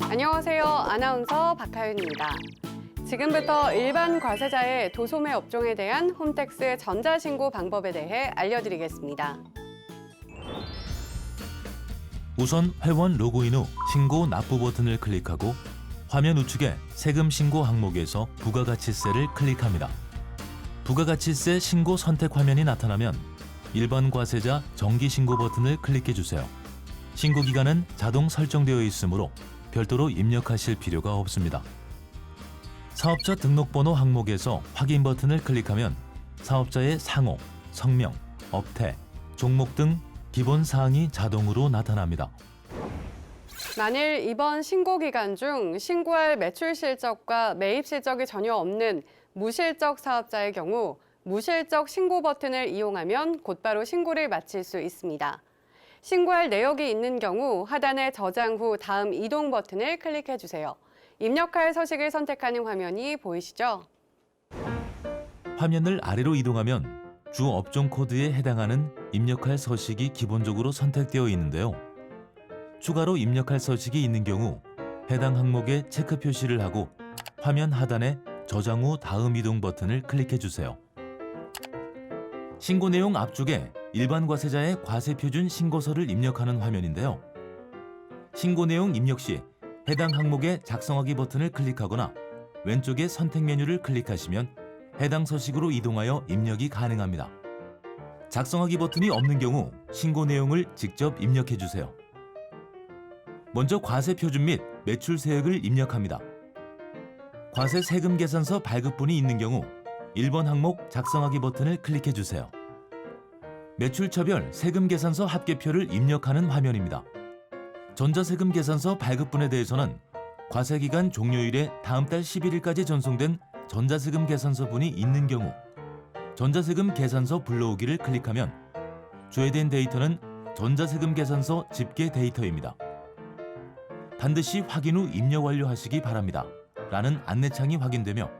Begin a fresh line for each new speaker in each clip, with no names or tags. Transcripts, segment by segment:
안녕하세요. 아나운서 박하윤입니다. 지금부터 일반 과세자의 도소매 업종에 대한 홈택스 전자신고 방법에 대해 알려드리겠습니다.
우선 회원 로그인 후 신고 납부 버튼을 클릭하고 화면 우측에 세금 신고 항목에서 부가가치세를 클릭합니다. 부가가치세 신고 선택 화면이 나타나면 일반 과세자 정기 신고 버튼을 클릭해 주세요. 신고 기간은 자동 설정되어 있으므로 별도로 입력하실 필요가 없습니다. 사업자 등록번호 항목에서 확인 버튼을 클릭하면 사업자의 상호, 성명, 업태, 종목 등 기본 사항이 자동으로 나타납니다.
만일 이번 신고 기간 중 신고할 매출 실적과 매입 실적이 전혀 없는 무실적 사업자의 경우 무실적 신고 버튼을 이용하면 곧바로 신고를 마칠 수 있습니다. 신고할 내역이 있는 경우 하단의 저장 후 다음 이동 버튼을 클릭해 주세요. 입력할 서식을 선택하는 화면이 보이시죠?
화면을 아래로 이동하면 주 업종 코드에 해당하는 입력할 서식이 기본적으로 선택되어 있는데요. 추가로 입력할 서식이 있는 경우 해당 항목에 체크 표시를 하고 화면 하단에 저장 후 다음 이동 버튼을 클릭해 주세요. 신고 내용 앞쪽에 일반 과세자의 과세 표준 신고서를 입력하는 화면인데요. 신고 내용 입력 시 해당 항목의 작성하기 버튼을 클릭하거나 왼쪽의 선택 메뉴를 클릭하시면 해당 서식으로 이동하여 입력이 가능합니다. 작성하기 버튼이 없는 경우 신고 내용을 직접 입력해 주세요. 먼저 과세 표준 및 매출 세액을 입력합니다. 과세 세금 계산서 발급분이 있는 경우 1번 항목 작성하기 버튼을 클릭해 주세요. 매출처별 세금 계산서 합계표를 입력하는 화면입니다. 전자세금 계산서 발급분에 대해서는 과세기간 종료일에 다음 달 11일까지 전송된 전자세금 계산서분이 있는 경우 전자세금 계산서 불러오기를 클릭하면 조회된 데이터는 전자세금 계산서 집계 데이터입니다. 반드시 확인 후 입력 완료하시기 바랍니다. 라는 안내창이 확인되며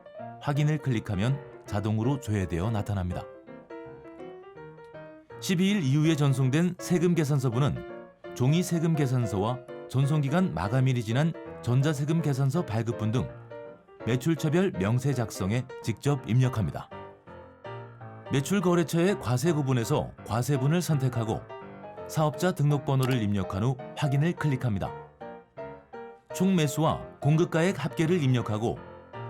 확인을 클릭하면 자동으로 조회되어 나타납니다. 12일 이후에 전송된 세금 계산서분은 종이 세금 계산서와 전송기간 마감일이 지난 전자세금 계산서 발급분 등 매출처별 명세 작성에 직접 입력합니다. 매출 거래처의 과세 구분에서 과세분을 선택하고 사업자 등록번호를 입력한 후 확인을 클릭합니다. 총 매수와 공급가액 합계를 입력하고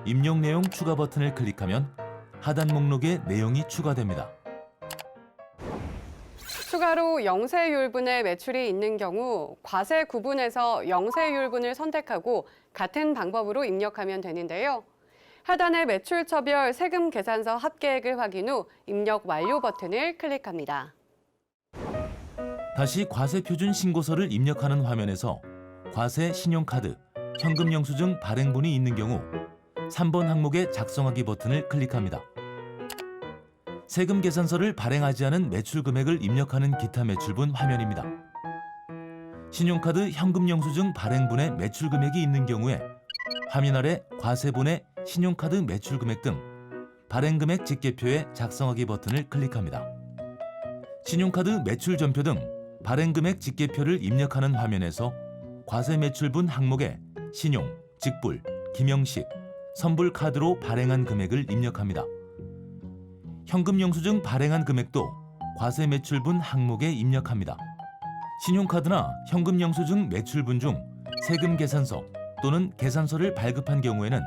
입력 내용 추가 버튼을 클릭하면 하단 목록에 내용이 추가됩니다.
추가로 영세율분의 매출이 있는 경우 과세 구분에서 영세율분을 선택하고 같은 방법으로 입력하면 되는데요. 하단의 매출처별 세금 계산서 합계액을 확인 후 입력 완료 버튼을 클릭합니다.
다시 과세 표준 신고서를 입력하는 화면에서 과세 신용카드, 현금 영수증 발행분이 있는 경우 3번 항목의 작성하기 버튼을 클릭합니다. 세금 계산서를 발행하지 않은 매출 금액을 입력하는 기타 매출분 화면입니다. 신용카드 현금 영수증 발행분의 매출 금액이 있는 경우에 화면 아래 과세분의 신용카드 매출 금액 등 발행 금액 집계표에 작성하기 버튼을 클릭합니다. 신용카드 매출 전표 등 발행 금액 집계표를 입력하는 화면에서 과세 매출분 항목에 신용, 직불, 김영식, 선불 카드로 발행한 금액을 입력합니다. 현금 영수증 발행한 금액도 과세 매출분 항목에 입력합니다. 신용카드나 현금 영수증 매출분 중 세금 계산서 또는 계산서를 발급한 경우에는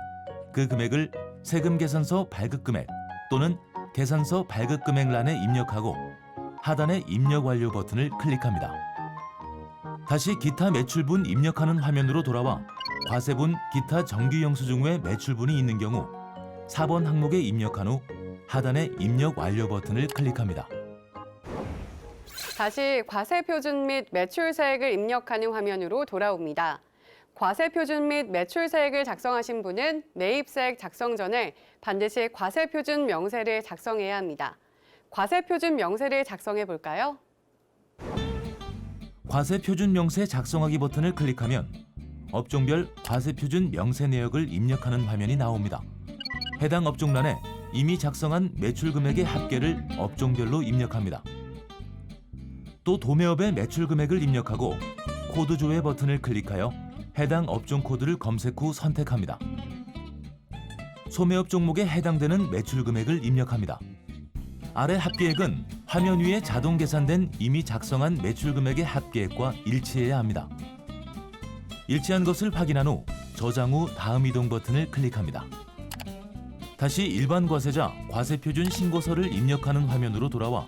그 금액을 세금 계산서 발급 금액 또는 계산서 발급 금액란에 입력하고 하단의 입력 완료 버튼을 클릭합니다. 다시 기타 매출분 입력하는 화면으로 돌아와 과세분 기타 정규 영수증 외 매출분이 있는 경우 4번 항목에 입력한 후 하단의 입력 완료 버튼을 클릭합니다.
다시 과세 표준 및 매출세액을 입력하는 화면으로 돌아옵니다. 과세 표준 및 매출세액을 작성하신 분은 매입세액 작성 전에 반드시 과세 표준 명세를 작성해야 합니다. 과세 표준 명세를 작성해 볼까요?
과세 표준 명세 작성하기 버튼을 클릭하면 업종별 과세 표준 명세 내역을 입력하는 화면이 나옵니다. 해당 업종란에 이미 작성한 매출 금액의 합계를 업종별로 입력합니다. 또 도매업의 매출 금액을 입력하고 코드 조회 버튼을 클릭하여 해당 업종 코드를 검색 후 선택합니다. 소매업 종목에 해당되는 매출 금액을 입력합니다. 아래 합계액은 화면 위에 자동 계산된 이미 작성한 매출 금액의 합계액과 일치해야 합니다. 일치한 것을 확인한 후 저장 후 다음 이동 버튼을 클릭합니다. 다시 일반 과세자 과세 표준 신고서를 입력하는 화면으로 돌아와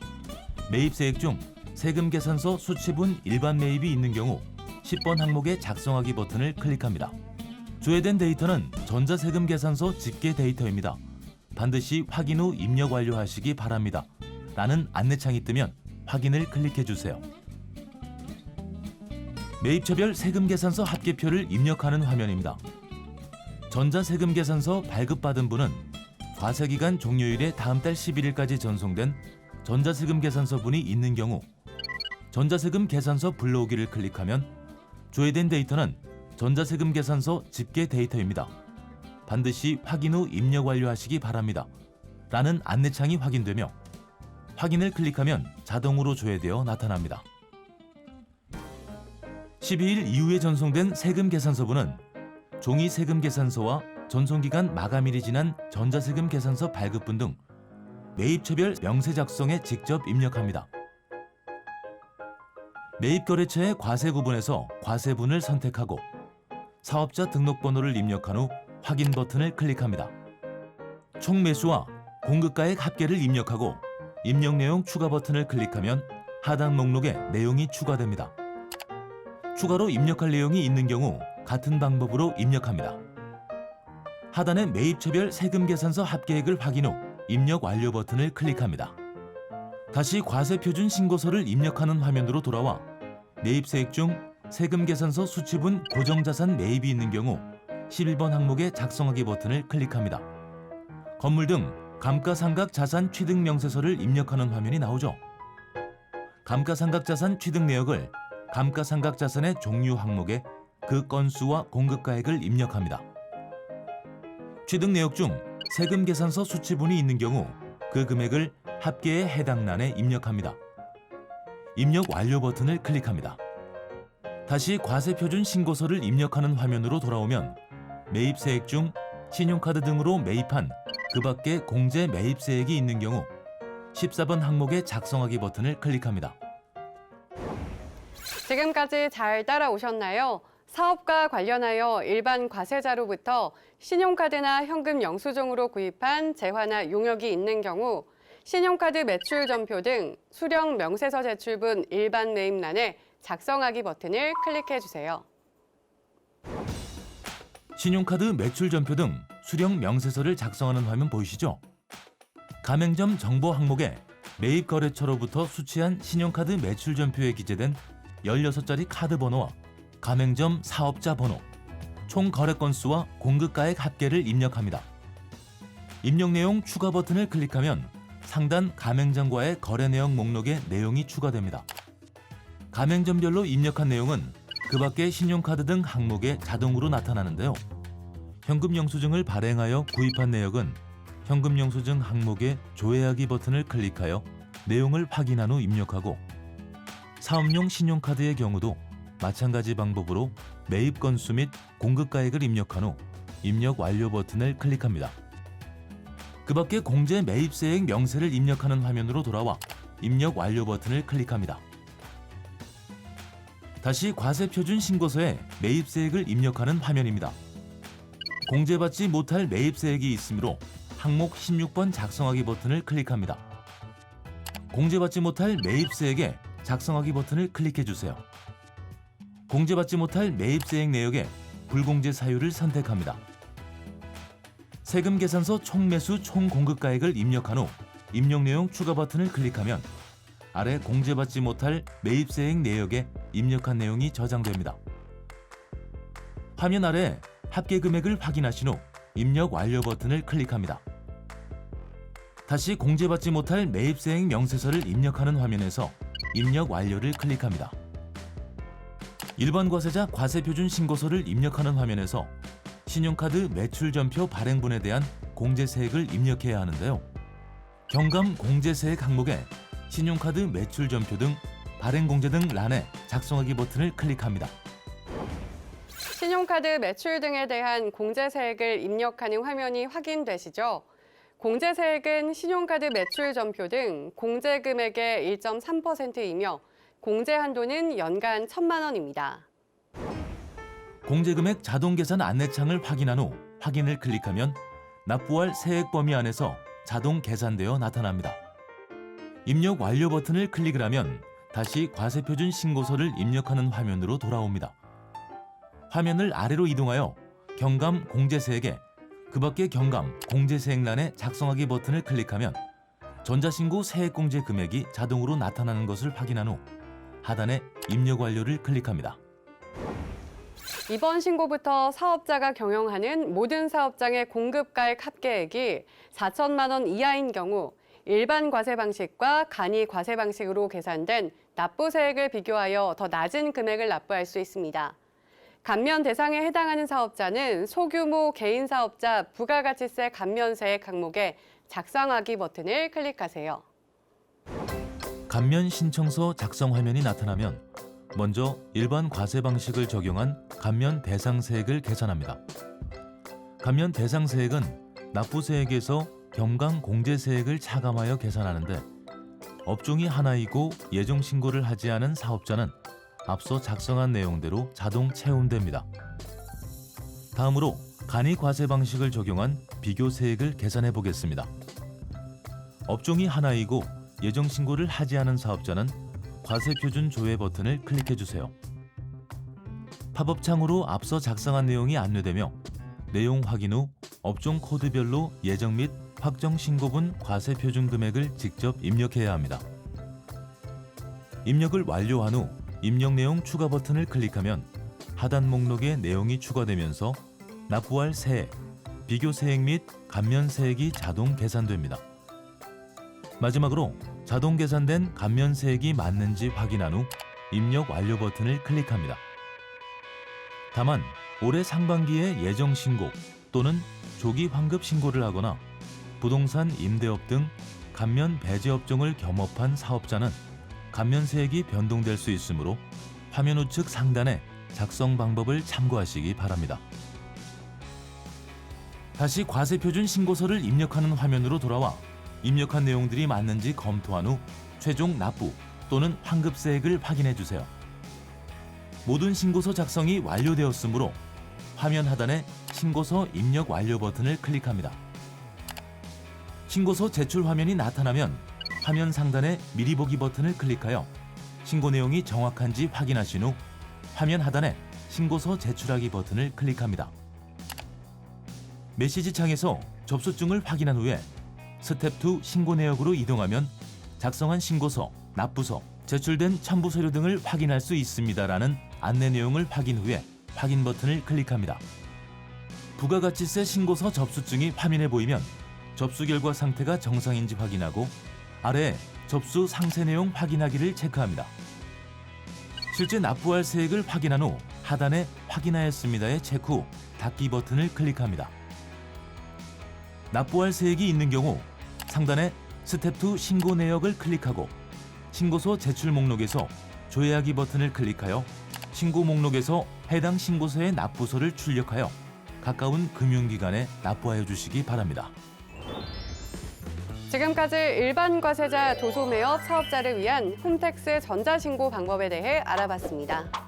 매입세액 중 세금 계산서 수치분 일반 매입이 있는 경우 10번 항목의 작성하기 버튼을 클릭합니다. 조회된 데이터는 전자세금 계산서 집계 데이터입니다. 반드시 확인 후 입력 완료하시기 바랍니다. 라는 안내창이 뜨면 확인을 클릭해 주세요. 매입처별 세금 계산서 합계표를 입력하는 화면입니다. 전자세금 계산서 발급받은 분은 과세기간 종료일의 다음 달 11일까지 전송된 전자세금 계산서 분이 있는 경우 전자세금 계산서 불러오기를 클릭하면 조회된 데이터는 전자세금 계산서 집계 데이터입니다. 반드시 확인 후 입력 완료하시기 바랍니다. 라는 안내창이 확인되며 확인을 클릭하면 자동으로 조회되어 나타납니다. 12일 이후에 전송된 세금 계산서분은 종이 세금 계산서와 전송기간 마감일이 지난 전자세금 계산서 발급분 등 매입처별 명세 작성에 직접 입력합니다. 매입거래처의 과세 구분에서 과세분을 선택하고 사업자 등록번호를 입력한 후 확인 버튼을 클릭합니다. 총 매수와 공급가액 합계를 입력하고 입력 내용 추가 버튼을 클릭하면 하단 목록에 내용이 추가됩니다. 추가로 입력할 내용이 있는 경우 같은 방법으로 입력합니다. 하단의 매입처별 세금 계산서 합계액을 확인 후 입력 완료 버튼을 클릭합니다. 다시 과세 표준 신고서를 입력하는 화면으로 돌아와 매입세액 중 세금 계산서 수치분 고정자산 매입이 있는 경우 11번 항목의 작성하기 버튼을 클릭합니다. 건물 등 감가상각 자산 취득 명세서를 입력하는 화면이 나오죠. 감가상각 자산 취득 내역을 감가상각 자산의 종류 항목에 그 건수와 공급가액을 입력합니다. 취득 내역 중 세금 계산서 수치분이 있는 경우 그 금액을 합계에 해당 란에 입력합니다. 입력 완료 버튼을 클릭합니다. 다시 과세 표준 신고서를 입력하는 화면으로 돌아오면 매입세액 중 신용카드 등으로 매입한 그 밖에 공제 매입세액이 있는 경우 14번 항목의 작성하기 버튼을 클릭합니다.
지금까지 잘 따라오셨나요? 사업과 관련하여 일반 과세자로부터 신용카드나 현금 영수증으로 구입한 재화나 용역이 있는 경우 신용카드 매출 전표 등 수령 명세서 제출분 일반 매입란에 작성하기 버튼을 클릭해 주세요.
신용카드 매출 전표 등 수령 명세서를 작성하는 화면 보이시죠? 가맹점 정보 항목에 매입 거래처로부터 수취한 신용카드 매출 전표에 기재된 16자리 카드 번호와 가맹점 사업자 번호, 총 거래 건수와 공급가액 합계를 입력합니다. 입력 내용 추가 버튼을 클릭하면 상단 가맹점과의 거래 내역 목록에 내용이 추가됩니다. 가맹점별로 입력한 내용은 그 밖의 신용카드 등 항목에 자동으로 나타나는데요. 현금 영수증을 발행하여 구입한 내역은 현금 영수증 항목의 조회하기 버튼을 클릭하여 내용을 확인한 후 입력하고 사업용 신용카드의 경우도 마찬가지 방법으로 매입 건수 및 공급가액을 입력한 후 입력 완료 버튼을 클릭합니다. 그 밖에 공제 매입세액 명세를 입력하는 화면으로 돌아와 입력 완료 버튼을 클릭합니다. 다시 과세 표준 신고서에 매입세액을 입력하는 화면입니다. 공제받지 못할 매입세액이 있으므로 항목 16번 작성하기 버튼을 클릭합니다. 공제받지 못할 매입세액에 작성하기 버튼을 클릭해 주세요. 공제받지 못할 매입세액 내역에 불공제 사유를 선택합니다. 세금 계산서 총매수 총공급가액을 입력한 후 입력 내용 추가 버튼을 클릭하면 아래 공제받지 못할 매입세액 내역에 입력한 내용이 저장됩니다. 화면 아래 합계 금액을 확인하신 후 입력 완료 버튼을 클릭합니다. 다시 공제받지 못할 매입세액 명세서를 입력하는 화면에서 입력 완료를 클릭합니다. 일반 과세자 과세표준 신고서를 입력하는 화면에서 신용카드 매출 전표 발행분에 대한 공제세액을 입력해야 하는데요. 경감 공제세액 항목에 신용카드 매출 전표 등 발행 공제 등 란에 작성하기 버튼을 클릭합니다.
신용카드 매출 등에 대한 공제세액을 입력하는 화면이 확인되시죠? 공제세액은 신용카드 매출 전표 등 공제 금액의 1.3%이며 공제 한도는 연간 1천만 원입니다.
공제금액 자동 계산 안내창을 확인한 후 확인을 클릭하면 납부할 세액 범위 안에서 자동 계산되어 나타납니다. 입력 완료 버튼을 클릭을 하면 다시 과세표준 신고서를 입력하는 화면으로 돌아옵니다. 화면을 아래로 이동하여 경감 공제세액에 그 밖의 경감 공제세액란에 작성하기 버튼을 클릭하면 전자신고 세액공제 금액이 자동으로 나타나는 것을 확인한 후 하단에 입력 완료를 클릭합니다.
이번 신고부터 사업자가 경영하는 모든 사업장의 공급가액 합계액이 4천만 원 이하인 경우 일반 과세 방식과 간이 과세 방식으로 계산된 납부세액을 비교하여 더 낮은 금액을 납부할 수 있습니다. 감면 대상에 해당하는 사업자는 소규모 개인 사업자 부가가치세 감면세액 항목에 작성하기 버튼을 클릭하세요.
감면 신청서 작성 화면이 나타나면 먼저 일반 과세 방식을 적용한 감면 대상 세액을 계산합니다. 감면 대상 세액은 납부세액에서 경감 공제세액을 차감하여 계산하는데 업종이 하나이고 예정 신고를 하지 않은 사업자는 앞서 작성한 내용대로 자동 채움됩니다. 다음으로 간이 과세 방식을 적용한 비교 세액을 계산해 보겠습니다. 업종이 하나이고 예정 신고를 하지 않은 사업자는 과세 표준 조회 버튼을 클릭해 주세요. 팝업 창으로 앞서 작성한 내용이 안내되며 내용 확인 후 업종 코드별로 예정 및 확정 신고분 과세 표준 금액을 직접 입력해야 합니다. 입력을 완료한 후 입력 내용 추가 버튼을 클릭하면 하단 목록에 내용이 추가되면서 납부할 세액, 비교 세액 및 감면 세액이 자동 계산됩니다. 마지막으로 자동 계산된 감면 세액이 맞는지 확인한 후 입력 완료 버튼을 클릭합니다. 다만 올해 상반기에 예정 신고 또는 조기 환급 신고를 하거나 부동산 임대업 등 감면 배제 업종을 겸업한 사업자는 감면 세액이 변동될 수 있으므로 화면 우측 상단에 작성 방법을 참고하시기 바랍니다. 다시 과세 표준 신고서를 입력하는 화면으로 돌아와 입력한 내용들이 맞는지 검토한 후 최종 납부 또는 환급세액을 확인해 주세요. 모든 신고서 작성이 완료되었으므로 화면 하단에 신고서 입력 완료 버튼을 클릭합니다. 신고서 제출 화면이 나타나면 화면 상단에 미리 보기 버튼을 클릭하여 신고 내용이 정확한지 확인하신 후 화면 하단에 신고서 제출하기 버튼을 클릭합니다. 메시지 창에서 접수증을 확인한 후에 스텝 2 신고 내역으로 이동하면 작성한 신고서, 납부서, 제출된 첨부 서류 등을 확인할 수 있습니다라는 안내 내용을 확인 후에 확인 버튼을 클릭합니다. 부가가치세 신고서 접수증이 화면에 보이면 접수 결과 상태가 정상인지 확인하고 아래에 접수 상세 내용 확인하기를 체크합니다. 실제 납부할 세액을 확인한 후 하단에 확인하였습니다의 체크 후 닫기 버튼을 클릭합니다. 납부할 세액이 있는 경우 상단에 스텝 2 신고 내역을 클릭하고 신고서 제출 목록에서 조회하기 버튼을 클릭하여 신고 목록에서 해당 신고서의 납부서를 출력하여 가까운 금융기관에 납부하여 주시기 바랍니다.
지금까지 일반 과세자 도소매업 사업자를 위한 홈택스 전자신고 방법에 대해 알아봤습니다.